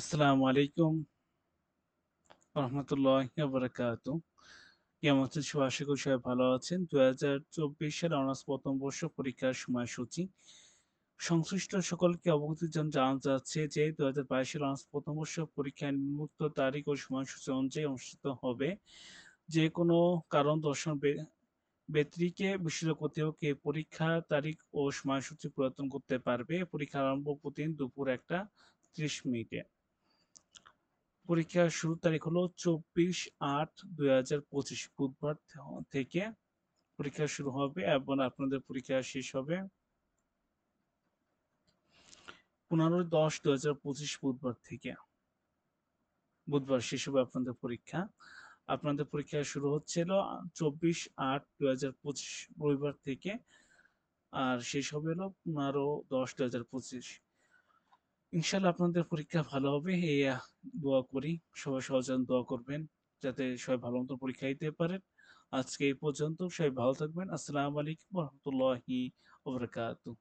আসসালামু আলাইকুম রহমতুল্লাহ বারাকাত কেমন আছেন? সবাই আশা করি সবাই ভালো আছেন। দু হাজার চব্বিশ সালে অনার্স প্রথম বর্ষ পরীক্ষার সময়সূচি। সংশ্লিষ্ট সকলকে অবগতির জন্য জানা যাচ্ছে যে দু হাজার বাইশ সালে অনার্স প্রথম বর্ষ পরীক্ষায় নিম্নোক্ত তারিখ ও সময়সূচি অনুযায়ী অনুষ্ঠিত হবে। যে কোনো কারণ দর্শন ব্যতিরিকে বিশ্ববিদ্যালয় কর্তৃপক্ষ পরীক্ষা তারিখ ও সময়সূচি পরিবর্তন করতে পারবে। পরীক্ষা আরম্ভ প্রতিদিন দুপুর একটা ত্রিশ মিনিটে। পরীক্ষার শুরুর তারিখ হলো চব্বিশ আট দুই বুধবার থেকে পরীক্ষা শুরু হবে এবং আপনাদের পরীক্ষা শেষ হবে পনেরোই দশ দু হাজার পঁচিশ বুধবার থেকে। বুধবার শেষ হবে আপনাদের পরীক্ষা। আপনাদের পরীক্ষা শুরু হচ্ছিল চব্বিশ আট দু হাজার পঁচিশ রবিবার থেকে আর শেষ হবে হলো পনেরো দশ দু হাজার পঁচিশ। ইনশাল্লাহ আপনাদের পরীক্ষা ভালো হবে। এই দোয়া করি, সবাই সহজন দোয়া করবেন, যাতে সবাই ভালো মতো পরীক্ষা দিতে পারেন। আজকে এই পর্যন্ত সবাই ভালো থাকবেন। আসসালামু আলাইকুম রহমতুল্লাহি ওবরাকাতুহ